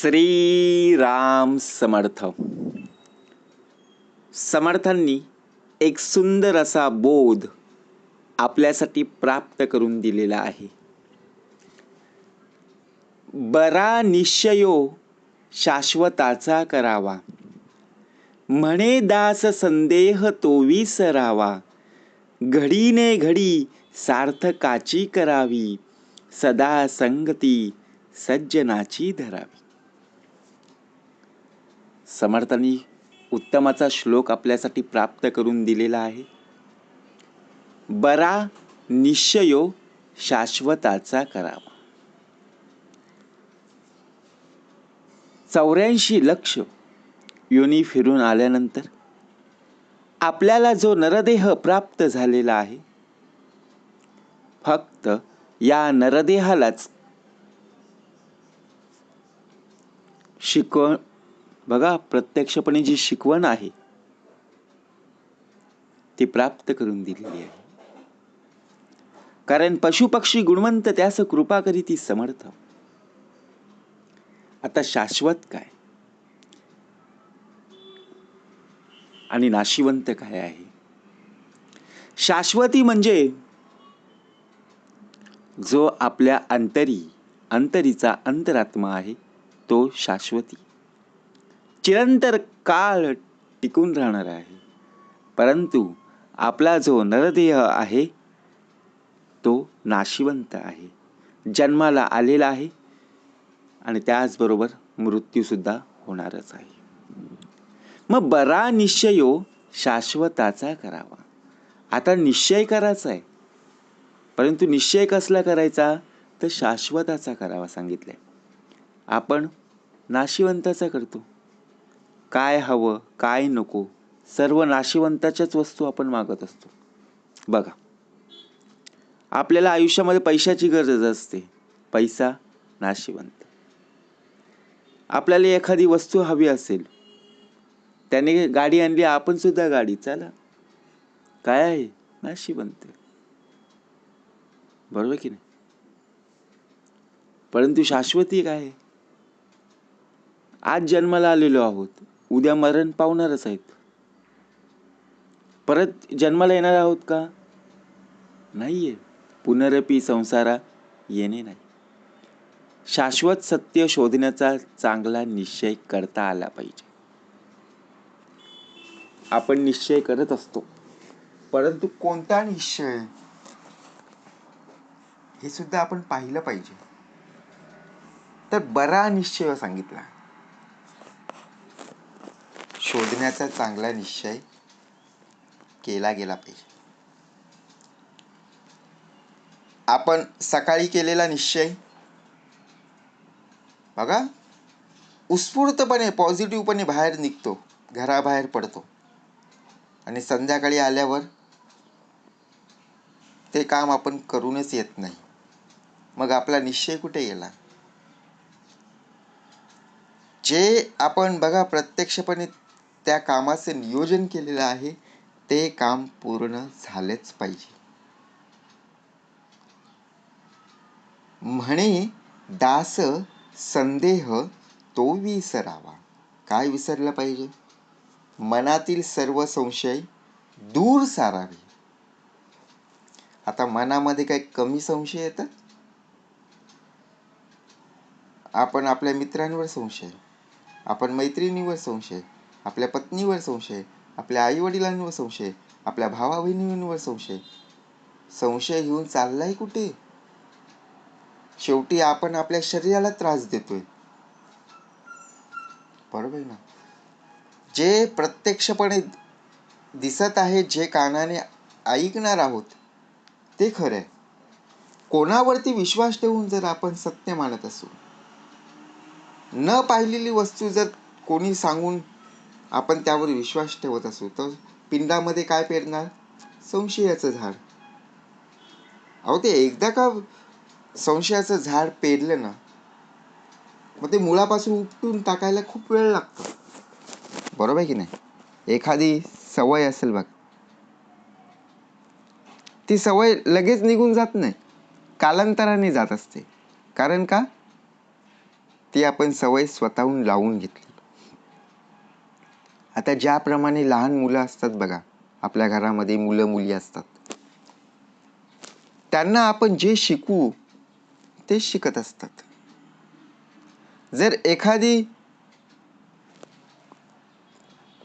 श्री राम समर्थ. समर्थांनी एक सुंदर असा बोध आपल्यासाठी प्राप्त करून दिलेला आहे. बरा निश्चयो शाश्वताचा करावा. म्हणे दास संदेह तो विसरावा. घडीने घडी सार्थकाची करावी. सदा संगती सज्जनाची धरावी. समर्थांनी उत्तमाचा श्लोक आपल्यासाठी प्राप्त करून दिलेला आहे. बरा निश्चयो शाश्वताचा करावा. चौऱ्याऐंशी लक्ष योनी फिरून आल्यानंतर आपल्याला जो नरदेह प्राप्त झालेला आहे फक्त या नरदेहालाच शिकवण बघा प्रत्यक्षपणे जी शिकवण आहे ती प्राप्त करून दिलेली आहे. कारण पशुपक्षी गुणवंत त्यास कृपा करी ती समर्थ. आता शाश्वत काय? आणि नाशिवंत काय आहे? शाश्वती म्हणजे जो आपल्या अंतरी अंतरीचा अंतरात्मा आहे तो शाश्वती. चिरंतर काळ टिकून राहणार आहे. परंतु आपला जो नरदेह आहे तो नाशिवंत आहे. जन्माला आलेला आहे आणि त्याचबरोबर मृत्यूसुद्धा होणारच आहे. मग बरा निश्चयो शाश्वताचा करावा. आता निश्चय करायचा आहे. परंतु निश्चय कसला करायचा? तर शाश्वताचा करावा सांगितलंय. आपण नाशिवंताचा करतो. काय हवं काय नको सर्व नाशिवंताच्याच वस्तू आपण मागत असतो. बघा. आपल्याला आयुष्यामध्ये पैशाची गरज असते. पैसा नाशिवंत. आपल्याला एखादी वस्तू हवी असेल. त्याने गाडी आणली आपण सुद्धा गाडी चला. काय आहे? नाशिवंत. बरोबर की नाही? परंतु शाश्वती काय आहे? आज जन्माला आलेलो आहोत. उद्या मरण पावणारच आहेत. परत जन्माला येणार आहोत का? नाहीये. पुनरपी संसारा येणे नाही. शाश्वत सत्य शोधण्याचा चांगला निश्चय करता आला पाहिजे. आपण निश्चय करत असतो. परंतु कोणता निश्चय? हे सुद्धा आपण पाहिलं पाहिजे. तर बरा निश्चय सांगितला. शोधण्याचा चांगला निश्चय केला गेला पाहिजे. आपण सकाळी केलेला निश्चय बघा उत्स्फूर्तपणे पॉझिटिव्हपणे बाहेर निघतो घराबाहेर पडतो. आणि संध्याकाळी आल्यावर ते काम आपण करूनच येत नाही. मग आपला निश्चय कुठे गेला? जे आपण बघा प्रत्यक्षपणे त्या कामाचे नियोजन केलेलं आहे ते काम पूर्ण झालेच पाहिजे. म्हणे दास संदेह तो विसरावा. काय विसरलं पाहिजे? मनातील सर्व संशय दूर सारावे. आता मनामध्ये काही कमी संशय येतात? आपण आपल्या मित्रांवर संशय आपण मैत्रिणीवर संशय आपल्या पत्नीवर संशय आपल्या आई वडिलांवर संशय आपल्या भावा बहिणींवर संशय. संशय घेऊन चाललाय कुठे? शेवटी आपण आपल्या शरीराला त्रास देतोय. बरोबर ना? जे प्रत्यक्षपणे दिसत आहे जे कानाने ऐकणार आहोत ते खरं आहे. कोणावरती विश्वास ठेवून जर आपण सत्य मानत असू न पाहिलेली वस्तू जर कोणी सांगून आपण त्यावर विश्वास ठेवत असू तर पिंडामध्ये काय पेरणार? संशयाचं झाड. अहो ते एकदा का संशयाचं झाड पेरलं ना मग ते मुळापासून उपटून टाकायला खूप वेळ लागतो. बरोबर आहे की नाही? एखादी सवय असेल बघ. ती सवय लगेच निघून जात नाही. कालांतराने जात असते. कारण का? ती आपण सवय स्वतःहून लावून घेतली. आता ज्याप्रमाणे लहान मुलं असतात बघा आपल्या घरामध्ये मुलं मुली असतात. त्यांना आपण जे शिकवू तेच शिकत असतात. जर एखादी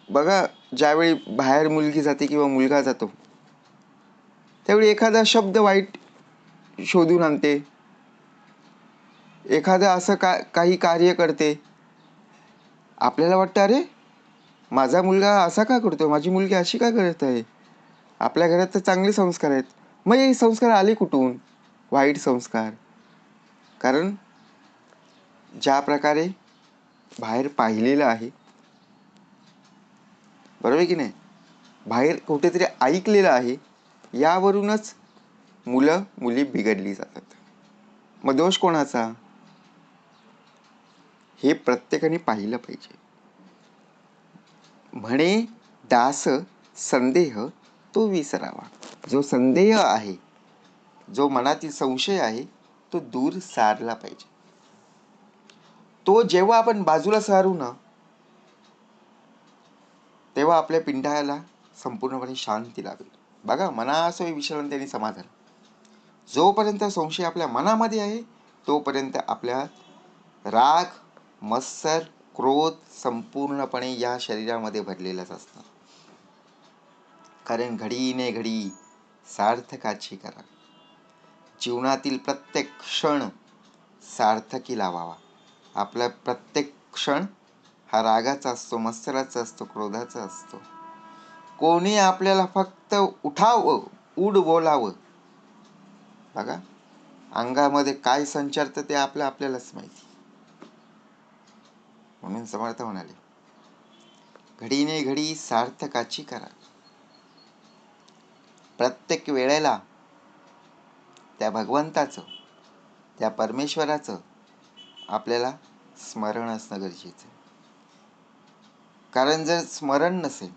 बघा ज्यावेळी बाहेर मुलगी जाते किंवा मुलगा जातो त्यावेळी एखादा शब्द वाईट शोधून आणते. एखादं असं का काही कार्य करते. आपल्याला वाटतं अरे माझा मुलगा असा का करतो माझी मुलगी अशी का करत आहे? आपल्या घरात तर चांगले संस्कार आहेत. मग हे संस्कार आले कुठून? वाईट संस्कार. कारण ज्या प्रकारे बाहेर पाहिलेलं आहे बरोबर की नाही? बाहेर कुठेतरी ऐकलेलं आहे यावरूनच मुलं मुली बिघडली जातात. मग दोष कोणाचा? हे प्रत्येकाने पाहिलं पाहिजे. म्हणे दास संदेह तो विसरावा. जो संदेह आहे जो मनातील संशय आहे तो दूर सारला पाहिजे. तो जेव्हा आपण बाजूला सारू ना तेव्हा आपल्या पिंडाला संपूर्णपणे शांती लागेल. बघा मनासोय विश्रांती आणि समाधान. जोपर्यंत संशय आपल्या मनामध्ये आहे तोपर्यंत आपल्या राग मत्सर क्रोध संपूर्णपणे या शरीरामध्ये भरलेलाच असतं कारण घडीने घडी सार्थकाची करा. जीवनातील प्रत्येक क्षण सार्थकी लावावा. आपला प्रत्येक क्षण हा रागाचा असतो मत्सराचा असतो क्रोधाचा असतो. कोणी आपल्याला फक्त उठावं उड बोलावं. बघा अंगामध्ये काय संचारतं ते आपलं आपल्यालाच माहिती. म्हणून समर्थ म्हणाले. घडीने घडी सार्थकाची करा. प्रत्येक वेळेला त्या भगवंताचं त्या परमेश्वराचं आपल्याला स्मरण असणं गरजेचं कारण जर स्मरण नसेल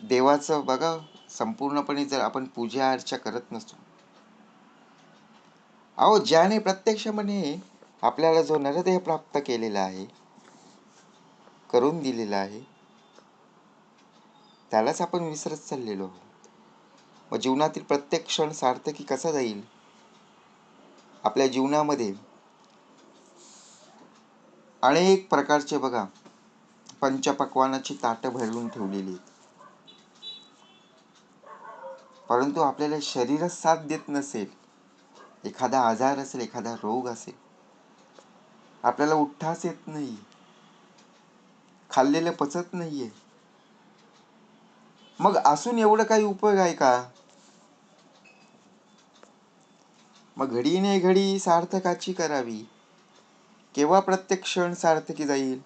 देवाचं बघा संपूर्णपणे जर आपण पूजा अर्चा करत नसतो अहो ज्याने प्रत्यक्षपणे आपल्याला जो नरदेह प्राप्त केलेला आहे करून दिलेला आहे त्यालाच आपण विसरत चाललेलो आहोत. मग जीवनातील प्रत्येक क्षण सार्थकी कसा जाईल? आपल्या जीवनामध्ये अनेक प्रकारचे बघा पंचपक्वानाची ताटं भरून ठेवलेली आहेत. परंतु आपल्याला शरीरच साथ देत नसेल एखादा आजार असेल एखादा रोग असेल आपल्याला उठ्ठास येत नाही खाल्लेलं पचत नाहीये. मग असून एवढं काही उपयोग आहे का? मग घडीने घडी सार्थकाची करावी. केव्हा प्रत्येक क्षण सार्थकी जाईल?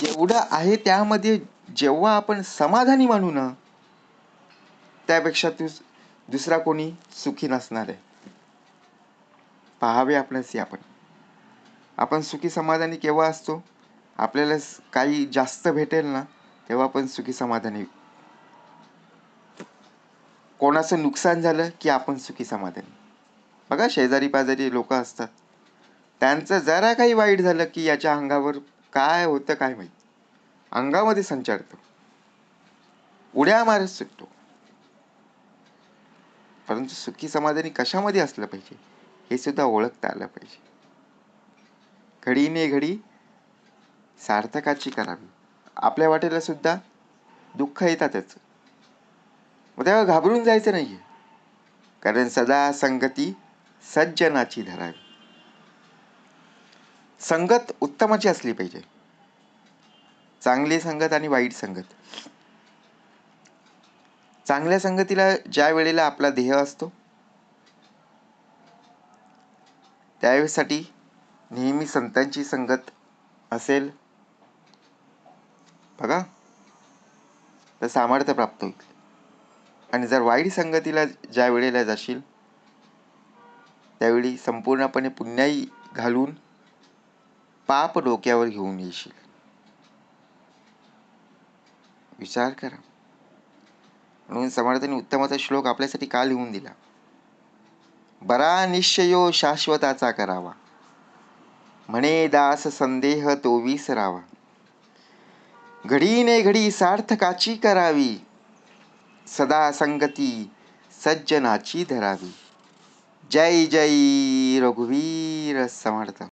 जेवढं आहे त्यामध्ये जेव्हा आपण समाधानी मानू ना त्यापेक्षा तू दुसरा कोणी सुखी नसणार आहे. पाहावे आपणच आपण. आपण सुखी समाधानी केव्हा असतो? आपल्याला काही जास्त भेटेल ना तेव्हा आपण सुखी समाधानी. कोणाचं नुकसान झालं की आपण सुखी समाधानी? बघा शेजारी पाजारी लोक असतात. त्यांचं जरा काही वाईट झालं की याच्या अंगावर काय होतं काय माहीत? अंगामध्ये संचारतं उड्या मारत सुटतो. परंतु सुखी समाधानी कशामध्ये असलं पाहिजे? हे सुद्धा ओळखता आलं पाहिजे. घडीने घडी सार्थकाची करावी. आपल्या वाटेला सुद्धा दुःख येतातच. मग तेव्हा घाबरून जायचं नाहीये. कारण सदा संगती सज्जनाची धरावी. संगत उत्तमाची असली पाहिजे. चांगली संगत आणि वाईट संगत. चांगल्या संगतीला ज्या वेळेला आपला देह असतो त्यावेळेसाठी नेहमी संतांची संगत असेल. बघा. तर सामर्थ्य प्राप्त होईल. आणि जर वाईट संगतीला ज्या वेळेला जाशील त्यावेळी संपूर्णपणे पुण्याई घालून पाप डोक्यावर घेऊन येशील. विचार करा. म्हणून समर्थाने उत्तमाचा श्लोक आपल्यासाठी का लिहून दिला? बरा निश्चयो शाश्वताचा करावा. म्हणे दास संदेह तो विसरावा. घडीने घडी सार्थकाची करावी. सदा संगती सज्जनाची धरावी. जय जय रघुवीर समर्थ.